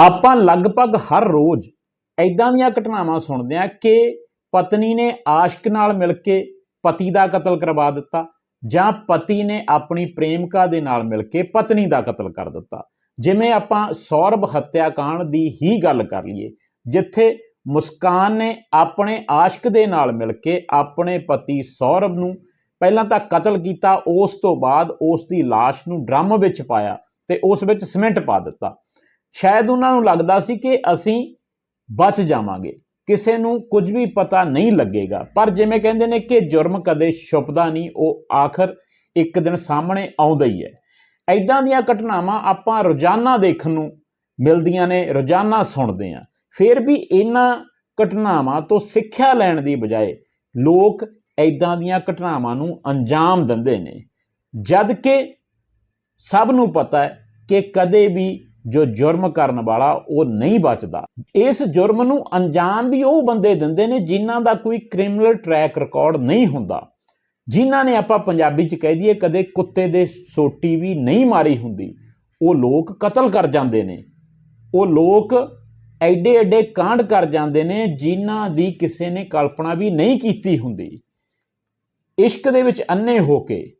ਆਪਾਂ ਲਗਭਗ ਹਰ ਰੋਜ਼ ਐਦਾਂ ਦੀਆਂ ਘਟਨਾਵਾਂ ਸੁਣਦੇ ਹਾਂ ਕਿ ਪਤਨੀ ਨੇ ਆਸ਼ਕ ਨਾਲ ਮਿਲ ਕੇ ਪਤੀ ਦਾ ਕਤਲ ਕਰਵਾ ਦਿੱਤਾ ਜਾਂ ਪਤੀ ਨੇ ਆਪਣੀ ਪ੍ਰੇਮਿਕਾ ਦੇ ਨਾਲ ਮਿਲ ਕੇ ਪਤਨੀ ਦਾ ਕਤਲ ਕਰ ਦਿੱਤਾ। ਜਿਵੇਂ ਆਪਾਂ ਸੌਰਭ ਹੱਤਿਆਕਾਂਡ ਦੀ ਹੀ ਗੱਲ ਕਰ ਲਈਏ, ਜਿੱਥੇ ਮੁਸਕਾਨ ਨੇ ਆਪਣੇ ਆਸ਼ਕ ਦੇ ਨਾਲ ਮਿਲ ਕੇ ਆਪਣੇ ਪਤੀ ਸੌਰਭ ਨੂੰ ਪਹਿਲਾਂ ਤਾਂ ਕਤਲ ਕੀਤਾ, ਉਸ ਤੋਂ ਬਾਅਦ ਉਸ ਦੀ ਲਾਸ਼ ਨੂੰ ਡਰਮ ਵਿੱਚ ਪਾਇਆ ਤੇ ਉਸ ਵਿੱਚ ਸੀਮੈਂਟ ਪਾ ਦਿੱਤਾ। ਸ਼ਾਇਦ ਉਹਨਾਂ ਨੂੰ ਲੱਗਦਾ ਸੀ ਕਿ ਅਸੀਂ ਬਚ ਜਾਵਾਂਗੇ। ਕਿਸੇ ਨੂੰ ਕੁਝ ਵੀ ਪਤਾ ਨਹੀਂ ਲੱਗੇਗਾ। ਪਰ ਜਿਵੇਂ ਕਹਿੰਦੇ ਨੇ ਕਿ ਜੁਰਮ ਕਦੇ ਛੁਪਦਾ ਨਹੀਂ, ਉਹ ਆਖਰ ਇੱਕ ਦਿਨ ਸਾਹਮਣੇ ਆਉਂਦਾ ਹੀ ਹੈ। ਐਦਾਂ ਦੀਆਂ ਘਟਨਾਵਾਂ ਆਪਾਂ ਰੋਜ਼ਾਨਾ ਦੇਖਣ ਨੂੰ ਮਿਲਦੀਆਂ ਨੇ, ਰੋਜ਼ਾਨਾ ਸੁਣਦੇ ਹਾਂ। ਫਿਰ ਵੀ ਇਹਨਾਂ ਘਟਨਾਵਾਂ ਤੋਂ ਸਿੱਖਿਆ ਲੈਣ ਦੀ ਬਜਾਏ ਲੋਕ ਐਦਾਂ ਦੀਆਂ ਘਟਨਾਵਾਂ ਨੂੰ ਅੰਜਾਮ ਦਿੰਦੇ ਨੇ। ਜਦ ਕਿ ਸਭ ਨੂੰ ਪਤਾ ਹੈ ਕਿ ਕਦੇ ਵੀ ਜੋ ਜੁਰਮ ਕਰਨ ਵਾਲਾ ਉਹ ਨਹੀਂ ਬਚਦਾ। ਇਸ ਜੁਰਮ ਨੂੰ ਅੰਜਾਮ ਵੀ ਉਹ ਬੰਦੇ ਦਿੰਦੇ ਨੇ ਜਿਨ੍ਹਾਂ ਦਾ ਕੋਈ ਕ੍ਰਿਮੀਨਲ ਟਰੈਕ ਰਿਕਾਰਡ ਨਹੀਂ ਹੁੰਦਾ। ਜਿਨ੍ਹਾਂ ਨੇ ਆਪਾਂ ਪੰਜਾਬੀ ਚ ਕਹਿ ਦਈਏ ਕਦੇ ਕੁੱਤੇ ਦੇ ਸੋਟੀ ਵੀ ਨਹੀਂ ਮਾਰੀ ਹੁੰਦੀ। ਉਹ ਲੋਕ ਕਤਲ ਕਰ ਜਾਂਦੇ ਨੇ। ਉਹ ਲੋਕ ਐਡੇ ਐਡੇ ਕਾਂਡ ਕਰ ਜਾਂਦੇ ਨੇ ਜਿਨ੍ਹਾਂ ਦੀ ਕਿਸੇ ਨੇ ਕਲਪਨਾ ਵੀ ਨਹੀਂ ਕੀਤੀ ਹੁੰਦੀ। ਇਸ਼ਕ ਦੇ ਵਿੱਚ ਅੰਨੇ ਹੋ ਕੇ,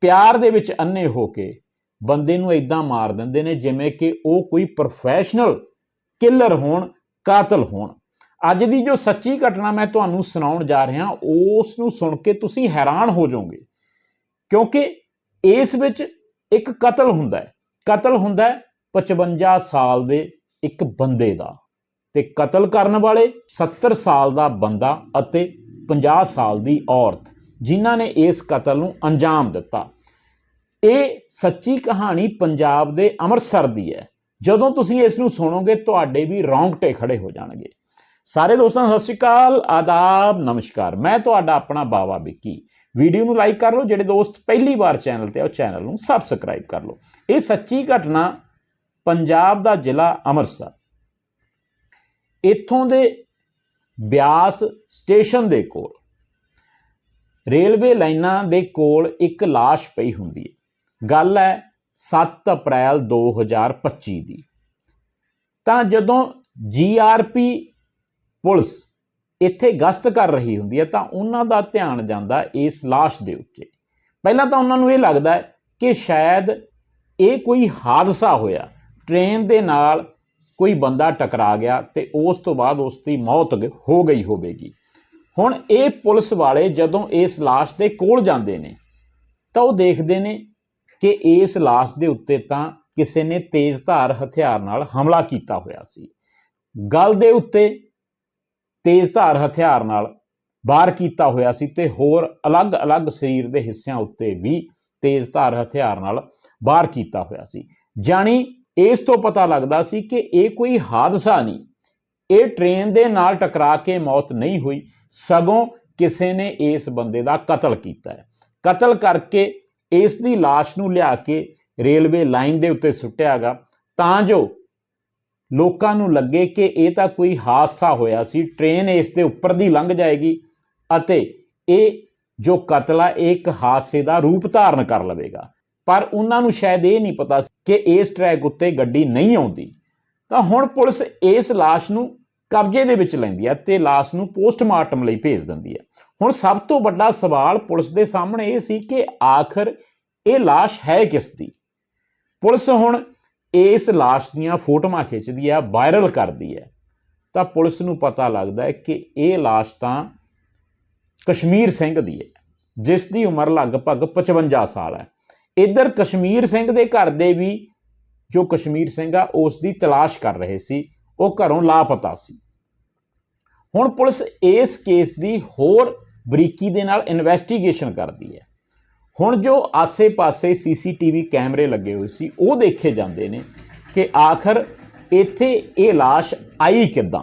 ਪਿਆਰ ਦੇ ਵਿੱਚ ਅੰਨੇ ਹੋ ਕੇ ਬੰਦੇ ਨੂੰ ਇਦਾਂ ਮਾਰ ਦਿੰਦੇ ਨੇ ਜਿਵੇਂ ਕਿ ਉਹ ਕੋਈ ਪ੍ਰੋਫੈਸ਼ਨਲ ਕਿਲਰ ਹੋਣ, ਕਾਤਲ ਹੋਣ। ਅੱਜ ਦੀ ਜੋ ਸੱਚੀ ਘਟਨਾ ਮੈਂ ਤੁਹਾਨੂੰ ਸੁਣਾਉਣ ਜਾ ਰਿਹਾ, ਉਸ ਨੂੰ ਸੁਣ ਕੇ ਤੁਸੀਂ ਹੈਰਾਨ ਹੋ ਜਾਓਗੇ। ਕਿਉਂਕਿ ਇਸ ਵਿੱਚ ਇੱਕ ਕਤਲ ਹੁੰਦਾ ਹੈ। ਕਤਲ ਹੁੰਦਾ ਹੈ 55 ਸਾਲ ਦੇ ਇੱਕ ਬੰਦੇ ਦਾ ਤੇ ਕਤਲ ਕਰਨ ਵਾਲੇ 70 ਸਾਲ ਦਾ ਬੰਦਾ ਅਤੇ 50 ਸਾਲ ਦੀ ਔਰਤ, ਜਿਨ੍ਹਾਂ ਨੇ ਇਸ ਕਤਲ ਨੂੰ ਅੰਜਾਮ ਦਿੱਤਾ। ਇਹ ਸੱਚੀ ਕਹਾਣੀ ਪੰਜਾਬ ਦੇ ਅੰਮ੍ਰਿਤਸਰ ਦੀ ਹੈ। ਜਦੋਂ ਤੁਸੀਂ ਇਸ ਨੂੰ ਸੁਣੋਗੇ, ਤੁਹਾਡੇ ਵੀ ਰੌਂਗਟੇ ਖੜੇ ਹੋ ਜਾਣਗੇ। ਸਾਰੇ ਦੋਸਤਾਂ, ਸਤਿ ਸ਼੍ਰੀ ਅਕਾਲ, ਆਦਾਬ, ਨਮਸਕਾਰ। ਮੈਂ ਤੁਹਾਡਾ ਆਪਣਾ ਬਾਵਾ ਵਿੱਕੀ। ਵੀਡੀਓ ਨੂੰ ਲਾਈਕ ਕਰ ਲਓ, ਜਿਹੜੇ ਦੋਸਤ ਪਹਿਲੀ ਵਾਰ ਚੈਨਲ ਤੇ ਆ, ਉਹ ਚੈਨਲ ਨੂੰ ਸਬਸਕ੍ਰਾਈਬ ਕਰ ਲਓ। ਇਹ ਸੱਚੀ ਘਟਨਾ ਪੰਜਾਬ ਦਾ ਜ਼ਿਲ੍ਹਾ ਅੰਮ੍ਰਿਤਸਰ। ਇੱਥੋਂ ਦੇ ਬਿਆਸ ਸਟੇਸ਼ਨ ਦੇ ਕੋਲ, ਰੇਲਵੇ ਲਾਈਨਾਂ ਦੇ ਕੋਲ ਇੱਕ ਲਾਸ਼ ਪਈ ਹੁੰਦੀ ਹੈ। ਗੱਲ ਹੈ 7 ਅਪ੍ਰੈਲ 2025 ਦੀ। ਤਾਂ ਜਦੋਂ ਜੀਆਰਪੀ ਪੁਲਿਸ ਇੱਥੇ ਗਸ਼ਤ ਕਰ ਰਹੀ ਹੁੰਦੀ ਹੈ, ਤਾਂ ਉਹਨਾਂ ਦਾ ਧਿਆਨ ਜਾਂਦਾ ਇਸ ਲਾਸ਼ ਦੇ ਉੱਤੇ। ਪਹਿਲਾਂ ਤਾਂ ਉਹਨਾਂ ਨੂੰ ਇਹ ਲੱਗਦਾ ਹੈ ਕਿ ਸ਼ਾਇਦ ਇਹ ਕੋਈ ਹਾਦਸਾ ਹੋਇਆ। ਟ੍ਰੇਨ ਦੇ ਨਾਲ ਕੋਈ ਬੰਦਾ ਟਕਰਾ ਗਿਆ ਤੇ ਉਸ ਤੋਂ ਬਾਅਦ ਉਸ ਦੀ ਮੌਤ ਗ- ਹੋ ਗਈ ਹੋਵੇਗੀ। ਹੁਣ ਇਹ ਪੁਲਿਸ ਵਾਲੇ ਜਦੋਂ ਇਸ ਲਾਸ਼ ਦੇ ਕੋਲ ਜਾਂਦੇ ਨੇ, ਤਾਂ ਉਹ ਦੇਖਦੇ ਨੇ ਕਿ ਇਸ ਲਾਸ਼ ਦੇ ਉੱਤੇ ਤਾਂ ਕਿਸੇ ਨੇ ਤੇਜ਼ਧਾਰ ਹਥਿਆਰ ਨਾਲ ਹਮਲਾ ਕੀਤਾ ਹੋਇਆ ਸੀ। ਗਲ ਦੇ ਉੱਤੇ ਤੇਜ਼ਧਾਰ ਹਥਿਆਰ ਨਾਲ ਵਾਰ ਕੀਤਾ ਹੋਇਆ ਸੀ ਤੇ ਹੋਰ ਅਲੱਗ-ਅਲੱਗ ਸਰੀਰ ਦੇ ਹਿੱਸਿਆਂ ਉੱਤੇ ਵੀ ਤੇਜ਼ਧਾਰ ਹਥਿਆਰ ਨਾਲ ਵਾਰ ਕੀਤਾ ਹੋਇਆ ਸੀ। ਜਾਣੀ ਇਸ ਤੋਂ ਪਤਾ ਲੱਗਦਾ ਸੀ ਕਿ ਇਹ ਕੋਈ ਹਾਦਸਾ ਨਹੀਂ। ਇਹ ਟ੍ਰੇਨ ਦੇ ਨਾਲ ਟਕਰਾ ਕੇ ਮੌਤ ਨਹੀਂ ਹੋਈ। ਸਗੋਂ ਕਿਸੇ ਨੇ ਇਸ ਬੰਦੇ ਦਾ ਕਤਲ ਕੀਤਾ ਹੈ। ਕਤਲ ਕਰਕੇ ਇਸ ਦੀ ਲਾਸ਼ ਨੂੰ ਲਿਆ ਕੇ ਰੇਲਵੇ ਲਾਈਨ ਦੇ ਉੱਤੇ ਸੁੱਟਿਆਗਾ। ਤਾਂ ਜੋ ਲੋਕਾਂ ਨੂੰ ਲੱਗੇ ਕਿ ਇਹ ਤਾਂ ਕੋਈ ਹਾਦਸਾ ਹੋਇਆ ਸੀ, ਟ੍ਰੇਨ ਇਸ ਦੇ ਉੱਪਰ ਦੀ ਲੰਘ ਜਾਏਗੀ ਅਤੇ ਇਹ ਜੋ ਕਤਲ ਆ, ਇਹ ਇੱਕ ਹਾਦਸੇ ਦਾ ਰੂਪ ਧਾਰਨ ਕਰ ਲਵੇਗਾ। ਪਰ ਉਹਨਾਂ ਨੂੰ ਸ਼ਾਇਦ ਇਹ ਨਹੀਂ ਪਤਾ ਸੀ ਕਿ ਇਸ ਟਰੈਕ ਉੱਤੇ ਗੱਡੀ ਨਹੀਂ ਆਉਂਦੀ। ਤਾਂ ਹੁਣ ਪੁਲਿਸ ਇਸ ਲਾਸ਼ ਨੂੰ ਕਬਜ਼ੇ ਦੇ ਵਿੱਚ ਲੈਂਦੀ ਹੈ ਤੇ ਲਾਸ਼ ਨੂੰ ਪੋਸਟਮਾਰਟਮ ਲਈ ਭੇਜ ਦਿੰਦੀ ਹੈ। ਹੁਣ ਸਭ ਤੋਂ ਵੱਡਾ ਸਵਾਲ ਪੁਲਿਸ ਦੇ ਸਾਹਮਣੇ ਇਹ ਸੀ ਕਿ ਆਖਰ ਇਹ ਲਾਸ਼ ਹੈ ਕਿਸ ਦੀ? ਪੁਲਿਸ ਹੁਣ ਇਸ ਲਾਸ਼ ਦੀਆਂ ਫੋਟੋਆਂ ਖਿੱਚਦੀ ਹੈ ਵਾਇਰਲ ਕਰਦੀ ਹੈ। ਤਾਂ ਪੁਲਿਸ ਨੂੰ ਪਤਾ ਲੱਗਦਾ ਹੈ ਕਿ ਇਹ ਲਾਸ਼ ਤਾਂ ਕਸ਼ਮੀਰ ਸਿੰਘ ਦੀ ਹੈ, ਜਿਸ ਦੀ ਉਮਰ ਲਗਭਗ 55 ਸਾਲ ਹੈ। ਇੱਧਰ ਕਸ਼ਮੀਰ ਸਿੰਘ ਦੇ ਘਰ ਦੇ ਵੀ ਜੋ ਕਸ਼ਮੀਰ ਸਿੰਘ ਆ, ਉਸ ਦੀ ਤਲਾਸ਼ ਕਰ ਰਹੇ ਸੀ। ਉਹ ਘਰੋਂ ਲਾਪਤਾ ਸੀ। ਹੁਣ ਪੁਲਿਸ ਇਸ ਕੇਸ ਦੀ ਹੋਰ ਬਰੀਕੀ ਦੇ ਨਾਲ ਇਨਵੈਸਟੀਗੇਸ਼ਨ ਕਰਦੀ ਹੈ। ਹੁਣ ਜੋ ਆਸੇ-ਪਾਸੇ ਸੀਸੀਟੀਵੀ ਕੈਮਰੇ ਲੱਗੇ ਹੋਏ ਸੀ, ਉਹ ਦੇਖੇ ਜਾਂਦੇ ਨੇ ਕਿ ਆਖਰ ਇੱਥੇ ਇਹ ਲਾਸ਼ ਆਈ ਕਿੱਦਾਂ।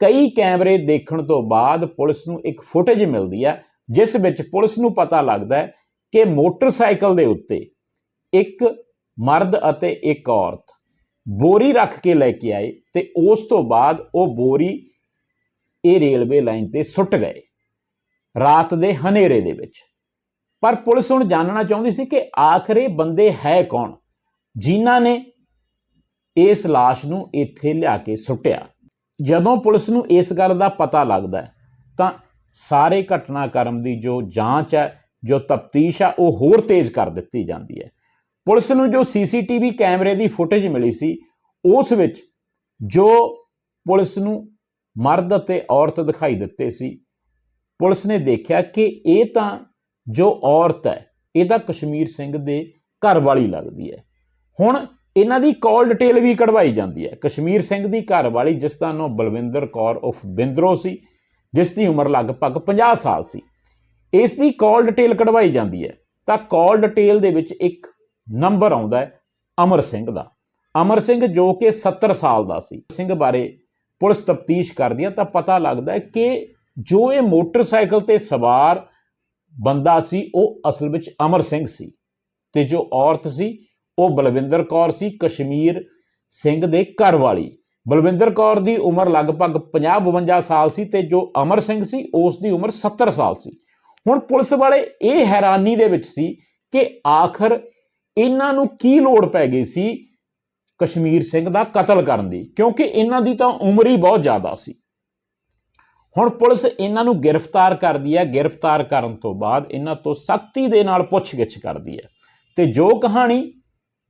ਕਈ ਕੈਮਰੇ ਦੇਖਣ ਤੋਂ ਬਾਅਦ ਪੁਲਿਸ ਨੂੰ ਇੱਕ ਫੁਟੇਜ ਮਿਲਦੀ ਹੈ, ਜਿਸ ਵਿੱਚ ਪੁਲਿਸ ਨੂੰ ਪਤਾ ਲੱਗਦਾ ਹੈ ਕਿ ਮੋਟਰਸਾਈਕਲ ਦੇ ਉੱਤੇ ਇੱਕ ਮਰਦ ਅਤੇ ਇੱਕ ਔਰਤ ਬੋਰੀ ਰੱਖ ਕੇ ਲੈ ਕੇ ਆਏ ਤੇ ਉਸ ਤੋਂ ਬਾਅਦ ਉਹ ਬੋਰੀ ਇਹ ਰੇਲਵੇ ਲਾਈਨ ਤੇ ਸੁੱਟ ਗਏ ਰਾਤ ਦੇ ਹਨੇਰੇ ਦੇ ਵਿੱਚ। ਪਰ ਪੁਲਿਸ ਹੁਣ ਜਾਣਨਾ ਚਾਹੁੰਦੀ ਸੀ ਕਿ ਆਖਰੇ ਬੰਦੇ ਹੈ ਕੌਣ? ਜਿਨ੍ਹਾਂ ਨੇ ਇਸ ਲਾਸ਼ ਨੂੰ ਇੱਥੇ ਲਿਆ ਕੇ ਸੁੱਟਿਆ। ਜਦੋਂ ਪੁਲਿਸ ਨੂੰ ਇਸ ਗੱਲ ਦਾ ਪਤਾ ਲੱਗਦਾ ਹੈ, ਤਾਂ ਸਾਰੇ ਘਟਨਾਕ੍ਰਮ ਦੀ ਜੋ ਜਾਂਚ ਹੈ ਜੋ ਤਫਤੀਸ਼ ਆ ਉਹ ਹੋਰ ਤੇਜ਼ ਕਰ ਦਿੱਤੀ ਜਾਂਦੀ ਹੈ। ਪੁਲਿਸ ਨੂੰ ਜੋ ਸੀਸੀਟੀਵੀ ਕੈਮਰੇ ਦੀ ਫੁਟੇਜ ਮਿਲੀ ਸੀ, ਉਸ ਵਿੱਚ ਜੋ ਪੁਲਿਸ ਨੂੰ ਮਰਦ ਅਤੇ ਔਰਤ ਦਿਖਾਈ ਦਿੱਤੇ ਸੀ, ਪੁਲਿਸ ਨੇ ਦੇਖਿਆ ਕਿ ਇਹ ਤਾਂ ਜੋ ਔਰਤ ਹੈ, ਇਹ ਤਾਂ ਕਸ਼ਮੀਰ ਸਿੰਘ ਦੇ ਘਰ ਵਾਲੀ ਲੱਗਦੀ ਹੈ। ਹੁਣ ਇਹਨਾਂ ਦੀ ਕਾਲ ਡਿਟੇਲ ਵੀ ਕਢਵਾਈ ਜਾਂਦੀ ਹੈ। ਕਸ਼ਮੀਰ ਸਿੰਘ ਦੀ ਘਰ ਵਾਲੀ, ਜਿਸ ਦਾ ਨਾਮ ਬਲਵਿੰਦਰ ਕੌਰ ਉਫ ਬਿੰਦਰੋ ਸੀ, ਜਿਸ ਦੀ ਉਮਰ ਲਗਭਗ 50 ਸਾਲ ਸੀ, ਇਸ ਦੀ ਕਾਲ ਡਿਟੇਲ ਕਢਵਾਈ ਜਾਂਦੀ ਹੈ। ਤਾਂ ਕਾਲ ਡਿਟੇਲ ਦੇ ਵਿੱਚ ਇੱਕ ਨੰਬਰ ਆਉਂਦਾ ਹੈ ਅਮਰ ਸਿੰਘ ਦਾ। ਅਮਰ ਸਿੰਘ ਜੋ ਕਿ 70 ਸਾਲ ਦਾ ਸੀ। ਸਿੰਘ ਬਾਰੇ ਪੁਲਿਸ ਤਫਤੀਸ਼ ਕਰਦੀ ਹੈ ਤਾਂ ਪਤਾ ਲੱਗਦਾ ਹੈ ਕਿ ਜੋ ਇਹ ਮੋਟਰਸਾਈਕਲ ਤੇ ਸਵਾਰ ਬੰਦਾ ਸੀ, ਉਹ ਅਸਲ ਵਿੱਚ ਅਮਰ ਸਿੰਘ ਸੀ ਤੇ ਜੋ ਔਰਤ ਸੀ, ਉਹ ਬਲਵਿੰਦਰ ਕੌਰ ਸੀ, ਕਸ਼ਮੀਰ ਸਿੰਘ ਦੇ ਘਰ ਵਾਲੀ। ਬਲਵਿੰਦਰ ਕੌਰ ਦੀ ਉਮਰ ਲਗਭਗ 50-52 ਸਾਲ ਸੀ ਤੇ ਜੋ ਅਮਰ ਸਿੰਘ ਸੀ, ਉਸ ਦੀ ਉਮਰ 70 ਸਾਲ ਸੀ। ਹੁਣ ਪੁਲਿਸ ਵਾਲੇ ਇਹ ਹੈਰਾਨੀ ਦੇ ਵਿੱਚ ਸੀ ਕਿ ਆਖਰ ਇਹਨਾਂ ਨੂੰ ਕੀ ਲੋੜ ਪੈ ਗਈ ਸੀ ਕਸ਼ਮੀਰ ਸਿੰਘ ਦਾ ਕਤਲ ਕਰਨ ਦੀ? ਕਿਉਂਕਿ ਇਹਨਾਂ ਦੀ ਤਾਂ ਉਮਰ ਹੀ ਬਹੁਤ ਜ਼ਿਆਦਾ ਸੀ। ਹੁਣ ਪੁਲਿਸ ਇਹਨਾਂ ਨੂੰ ਗ੍ਰਿਫਤਾਰ ਕਰਦੀ ਹੈ। ਗ੍ਰਿਫਤਾਰ ਕਰਨ ਤੋਂ ਬਾਅਦ ਇਹਨਾਂ ਤੋਂ ਸਖਤੀ ਦੇ ਨਾਲ ਪੁੱਛਗਿੱਛ ਕਰਦੀ ਹੈ। ਤੇ ਜੋ ਕਹਾਣੀ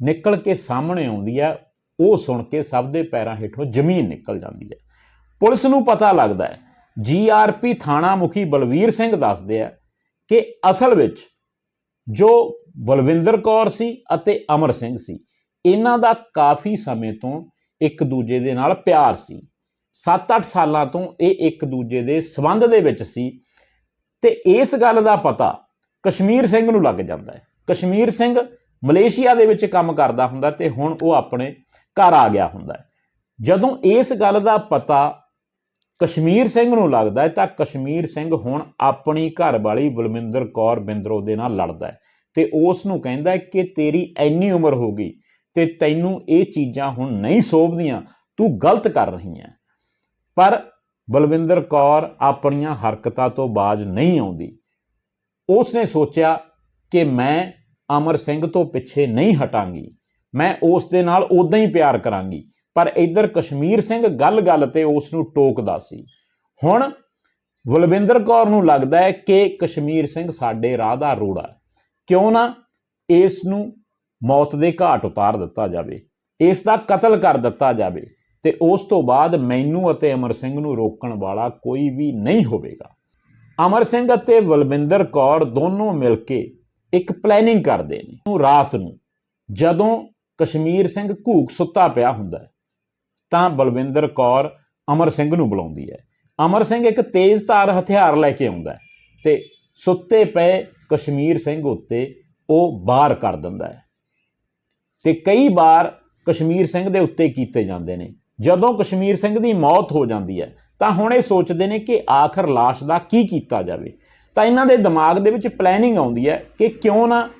ਨਿਕਲ ਕੇ ਸਾਹਮਣੇ ਆਉਂਦੀ ਹੈ, ਉਹ ਸੁਣ ਕੇ ਸਭ ਦੇ ਪੈਰਾਂ ਹੇਠੋਂ ਜ਼ਮੀਨ ਨਿਕਲ ਜਾਂਦੀ ਹੈ। ਪੁਲਿਸ ਨੂੰ ਪਤਾ ਲੱਗਦਾ ਹੈ, ਜੀਆਰਪੀ ਥਾਣਾ ਮੁਖੀ ਬਲਵੀਰ ਸਿੰਘ ਦੱਸਦੇ ਆ ਕਿ ਅਸਲ ਵਿੱਚ ਜੋ ਬਲਵਿੰਦਰ ਕੌਰ ਸੀ ਅਤੇ ਅਮਰ ਸਿੰਘ ਸੀ। ਇਹਨਾਂ ਦਾ ਕਾਫੀ ਸਮੇਂ ਤੋਂ ਇੱਕ ਦੂਜੇ ਦੇ ਨਾਲ ਪਿਆਰ ਸੀ। 7-8 ਸਾਲਾਂ ਤੋਂ ਇਹ ਇੱਕ ਦੂਜੇ ਦੇ ਸਬੰਧ ਦੇ ਵਿੱਚ ਸੀ ਤੇ ਇਸ ਗੱਲ ਦਾ ਪਤਾ ਕਸ਼ਮੀਰ ਸਿੰਘ ਨੂੰ ਲੱਗ ਜਾਂਦਾ ਹੈ। ਕਸ਼ਮੀਰ ਸਿੰਘ ਮਲੇਸ਼ੀਆ ਦੇ ਵਿੱਚ ਕੰਮ ਕਰਦਾ ਹੁੰਦਾ ਤੇ ਹੁਣ ਉਹ ਆਪਣੇ ਘਰ ਆ ਗਿਆ ਹੁੰਦਾ ਹੈ। ਜਦੋਂ ਇਸ ਗੱਲ ਦਾ ਪਤਾ ਕਸ਼ਮੀਰ ਸਿੰਘ ਨੂੰ ਲੱਗਦਾ ਹੈ ਤਾਂ ਕਸ਼ਮੀਰ ਸਿੰਘ ਹੁਣ ਆਪਣੀ ਘਰ ਵਾਲੀ ਬਲਵਿੰਦਰ ਕੌਰ ਬਿੰਦਰੋ ਦੇ ਨਾਲ ਲੜਦਾ ਹੈ। ਤੇ ਉਸ ਨੂੰ ਕਹਿੰਦਾ ਕਿ ਤੇਰੀ ਇੰਨੀ ਉਮਰ ਹੋ ਗਈ ਤੇ ਤੈਨੂੰ ਇਹ ਚੀਜ਼ਾਂ ਹੁਣ ਨਹੀਂ ਸੋਭਦੀਆਂ, ਤੂੰ ਗਲਤ ਕਰ ਰਹੀ ਹੈ। ਪਰ ਬਲਵਿੰਦਰ ਕੌਰ ਆਪਣੀਆਂ ਹਰਕਤਾਂ ਤੋਂ ਬਾਜ ਨਹੀਂ ਆਉਂਦੀ। ਉਸ ਨੇ ਸੋਚਿਆ ਕਿ ਮੈਂ ਅਮਰ ਸਿੰਘ ਤੋਂ ਪਿੱਛੇ ਨਹੀਂ ਹਟਾਂਗੀ। ਮੈਂ ਉਸ ਦੇ ਨਾਲ ਉਦਾਂ ਹੀ ਪਿਆਰ ਕਰਾਂਗੀ, ਪਰ ਇੱਧਰ ਕਸ਼ਮੀਰ ਸਿੰਘ ਗੱਲ-ਗੱਲ ਤੇ ਉਸ ਨੂੰ ਟੋਕਦਾ ਸੀ। ਹੁਣ ਬਲਵਿੰਦਰ ਕੌਰ ਨੂੰ ਲੱਗਦਾ ਹੈ ਕਿ ਕਸ਼ਮੀਰ ਸਿੰਘ ਸਾਡੇ ਰਾਹ ਦਾ ਰੋੜਾ ਕਿਉਂ ਨਾ ਇਸ ਨੂੰ ਮੌਤ ਦੇ ਘਾਟ ਉਤਾਰ ਦਿੱਤਾ ਜਾਵੇ, ਇਸ ਦਾ ਕਤਲ ਕਰ ਦਿੱਤਾ ਜਾਵੇ ਤੇ ਉਸ ਤੋਂ ਬਾਅਦ ਮੈਨੂੰ ਅਤੇ ਅਮਰ ਸਿੰਘ ਨੂੰ ਰੋਕਣ ਵਾਲਾ ਕੋਈ ਵੀ ਨਹੀਂ ਹੋਵੇਗਾ। ਅਮਰ ਸਿੰਘ ਅਤੇ ਬਲਵਿੰਦਰ ਕੌਰ ਦੋਨੋਂ ਮਿਲ ਕੇ ਇੱਕ ਪਲੈਨਿੰਗ ਕਰਦੇ ਨੇ। ਉਹ ਰਾਤ ਨੂੰ ਜਦੋਂ ਕਸ਼ਮੀਰ ਸਿੰਘ ਘੂਕ ਸੁੱਤਾ ਪਿਆ ਹੁੰਦਾ ਹੈ, ਤਾਂ ਬਲਵਿੰਦਰ ਕੌਰ ਅਮਰ ਸਿੰਘ ਨੂੰ ਬੁਲਾਉਂਦੀ ਹੈ। ਅਮਰ ਸਿੰਘ ਇੱਕ ਤੇਜ਼ ਧਾਰ ਹਥਿਆਰ ਲੈ ਕੇ ਆਉਂਦਾ ਹੈ ਤੇ ਸੁੱਤੇ ਪਏ ਕਸ਼ਮੀਰ ਸਿੰਘ ਉੱਤੇ ਉਹ ਬਾਰ ਕਰ ਦਿੰਦਾ ਹੈ। ਤੇ ਕਈ ਵਾਰ ਕਸ਼ਮੀਰ ਸਿੰਘ ਦੇ ਉੱਤੇ ਕੀਤੇ ਜਾਂਦੇ ਨੇ। ਜਦੋਂ ਕਸ਼ਮੀਰ ਸਿੰਘ ਦੀ ਮੌਤ ਹੋ ਜਾਂਦੀ ਹੈ, ਤਾਂ ਹੁਣ ਇਹ ਸੋਚਦੇ ਨੇ ਕਿ ਆਖਰ ਲਾਸ਼ ਦਾ ਕੀ ਕੀਤਾ ਜਾਵੇ। ਤਾਂ ਇਹਨਾਂ ਦੇ ਦਿਮਾਗ ਦੇ ਵਿੱਚ ਪਲੈਨਿੰਗ ਆਉਂਦੀ ਹੈ ਕਿ ਕਿਉਂ ਨਾ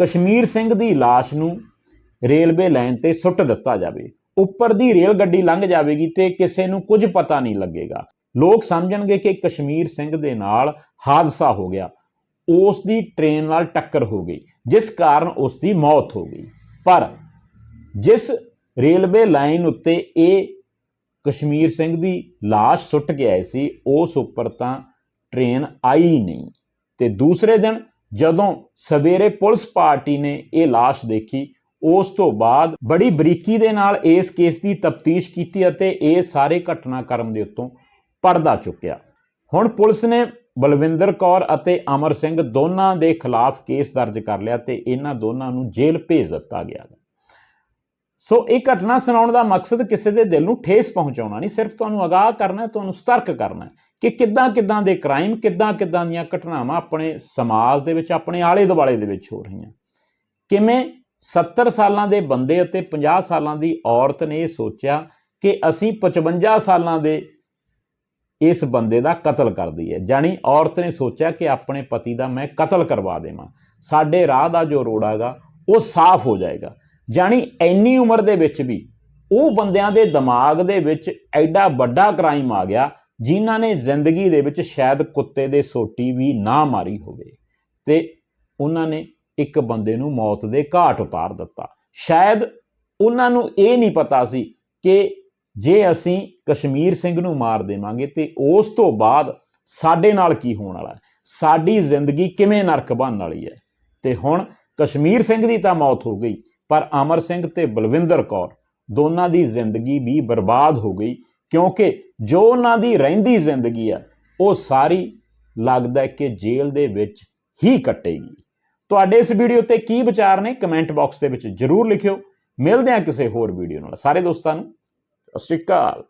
ਕਸ਼ਮੀਰ ਸਿੰਘ ਦੀ ਲਾਸ਼ ਨੂੰ ਰੇਲਵੇ ਲਾਈਨ ਤੇ ਸੁੱਟ ਦਿੱਤਾ ਜਾਵੇ। ਉੱਪਰ ਦੀ ਰੇਲ ਗੱਡੀ ਲੰਘ ਜਾਵੇਗੀ ਤੇ ਕਿਸੇ ਨੂੰ ਕੁਝ ਪਤਾ ਨਹੀਂ ਲੱਗੇਗਾ। ਲੋਕ ਸਮਝਣਗੇ ਕਿ ਕਸ਼ਮੀਰ ਸਿੰਘ ਦੇ ਨਾਲ ਹਾਦਸਾ ਹੋ ਗਿਆ। ਉਸ ਦੀ ਟ੍ਰੇਨ ਨਾਲ ਟੱਕਰ ਹੋ ਗਈ ਜਿਸ ਕਾਰਨ ਉਸ ਦੀ ਮੌਤ ਹੋ ਗਈ ਪਰ ਜਿਸ ਰੇਲਵੇ ਲਾਈਨ ਉੱਤੇ ਇਹ ਕਸ਼ਮੀਰ ਸਿੰਘ ਦੀ লাশ ਸੁੱਟ ਕੇ ਆਏ ਸੀ ਉਸ ਉੱਪਰ ਤਾਂ ਟ੍ਰੇਨ ਆਈ ਹੀ ਨਹੀਂ ਤੇ ਦੂਸਰੇ ਦਿਨ ਜਦੋਂ ਸਵੇਰੇ ਪੁਲਿਸ ਪਾਰਟੀ ਨੇ ਇਹ লাশ ਦੇਖੀ ਉਸ ਤੋਂ ਬਾਅਦ ਬੜੀ ਬਰੀਕੀ ਦੇ ਨਾਲ ਇਸ ਕੇਸ ਦੀ ਤਫਤੀਸ਼ ਕੀਤੀ ਅਤੇ ਇਹ ਸਾਰੇ ਘਟਨਾਕ੍ਰਮ ਦੇ ਉੱਤੋਂ ਪਰਦਾ ਚੁੱਕਿਆ ਹੁਣ ਪੁਲਿਸ ਨੇ ਬਲਵਿੰਦਰ ਕੌਰ ਅਤੇ ਅਮਰ ਸਿੰਘ ਦੋਨਾਂ ਦੇ ਖਿਲਾਫ ਕੇਸ ਦਰਜ ਕਰ ਲਿਆ ਤੇ ਇਹਨਾਂ ਦੋਨਾਂ ਨੂੰ ਜੇਲ੍ਹ ਭੇਜ ਦਿੱਤਾ ਗਿਆ ਸੋ ਇਹ ਘਟਨਾ ਸੁਣਾਉਣ ਦਾ ਮਕਸਦ ਕਿਸੇ ਦੇ ਦਿਲ ਨੂੰ ਠੇਸ ਪਹੁੰਚਾਉਣਾ ਨਹੀਂ, ਸਿਰਫ ਤੁਹਾਨੂੰ ਅਗਾਹ ਕਰਨਾ, ਤੁਹਾਨੂੰ ਸਤਰਕ ਕਰਨਾ ਕਿ ਕਿੱਦਾਂ ਕਿੱਦਾਂ ਦੇ ਕ੍ਰਾਈਮ ਕਿੱਦਾਂ ਕਿੱਦਾਂ ਦੀਆਂ ਘਟਨਾਵਾਂ ਆਪਣੇ ਸਮਾਜ ਦੇ ਵਿੱਚ, ਆਪਣੇ ਆਲੇ ਦੁਆਲੇ ਦੇ ਵਿੱਚ ਹੋ ਰਹੀਆਂ। ਕਿਵੇਂ 70 ਸਾਲਾਂ ਦੇ ਬੰਦੇ ਅਤੇ 50 ਸਾਲਾਂ ਦੀ ਔਰਤ ਨੇ ਇਹ ਸੋਚਿਆ ਕਿ ਅਸੀਂ 55 ਸਾਲਾਂ ਦੇ ਇਸ ਬੰਦੇ ਦਾ ਕਤਲ ਕਰਦੀ ਹੈ। ਜਾਨੀ ਔਰਤ ਨੇ ਸੋਚਿਆ ਕਿ ਆਪਣੇ ਪਤੀ ਦਾ ਮੈਂ ਕਤਲ ਕਰਵਾ ਦੇਵਾਂ। ਸਾਡੇ ਰਾਹ ਦਾ ਜੋ ਰੋੜਾ ਹੈਗਾ, ਉਹ ਸਾਫ਼ ਹੋ ਜਾਏਗਾ। ਜਾਨੀ ਇੰਨੀ ਉਮਰ ਦੇ ਵਿੱਚ ਵੀ ਉਹ ਬੰਦਿਆਂ ਦੇ ਦਿਮਾਗ ਦੇ ਵਿੱਚ ਐਡਾ ਵੱਡਾ ਕ੍ਰਾਈਮ ਆ ਗਿਆ, ਜਿਨ੍ਹਾਂ ਨੇ ਜ਼ਿੰਦਗੀ ਦੇ ਵਿੱਚ ਸ਼ਾਇਦ ਕੁੱਤੇ ਦੇ ਸੋਟੀ ਵੀ ਨਾ ਮਾਰੀ ਹੋਵੇ। ਤੇ ਉਹਨਾਂ ਨੇ ਇੱਕ ਬੰਦੇ ਨੂੰ ਮੌਤ ਦੇ ਘਾਟ ਉਤਾਰ ਦਿੱਤਾ। ਸ਼ਾਇਦ ਉਹਨਾਂ ਨੂੰ ਇਹ ਨਹੀਂ ਪਤਾ ਸੀ ਕਿ ਜੇ ਅਸੀਂ ਕਸ਼ਮੀਰ ਸਿੰਘ ਨੂੰ ਮਾਰ ਦੇਵਾਂਗੇ ਤੇ ਉਸ ਤੋਂ ਬਾਅਦ ਸਾਡੇ ਨਾਲ ਕੀ ਹੋਣ ਵਾਲਾ ਹੈ? ਸਾਡੀ ਜ਼ਿੰਦਗੀ ਕਿਵੇਂ ਨਰਕ ਬਣਨ ਵਾਲੀ ਹੈ? ਤੇ ਹੁਣ ਕਸ਼ਮੀਰ ਸਿੰਘ ਦੀ ਤਾਂ ਮੌਤ ਹੋ ਗਈ, ਪਰ ਅਮਰ ਸਿੰਘ ਤੇ ਬਲਵਿੰਦਰ ਕੌਰ ਦੋਨਾਂ ਦੀ ਜ਼ਿੰਦਗੀ ਵੀ ਬਰਬਾਦ ਹੋ ਗਈ, ਕਿਉਂਕਿ ਜੋ ਉਹਨਾਂ ਦੀ ਰਹਿੰਦੀ ਜ਼ਿੰਦਗੀ ਆ ਉਹ ਸਾਰੀ ਲੱਗਦਾ ਕਿ ਜੇਲ੍ਹ ਦੇ ਵਿੱਚ ਹੀ ਕੱਟੇਗੀ। ਤੁਹਾਡੇ ਇਸ ਵੀਡੀਓ ਤੇ ਕੀ ਵਿਚਾਰ ਨੇ? ਕਮੈਂਟ ਬਾਕਸ ਦੇ ਵਿੱਚ ਜਰੂਰ ਲਿਖਿਓ। ਮਿਲਦੇ ਹਾਂ ਕਿਸੇ ਹੋਰ ਵੀਡੀਓ ਨਾਲ। ਸਾਰੇ ਦੋਸਤਾਂ ਨੂੰ ਸਤਿ ਸ਼੍ਰੀ ਅਕਾਲ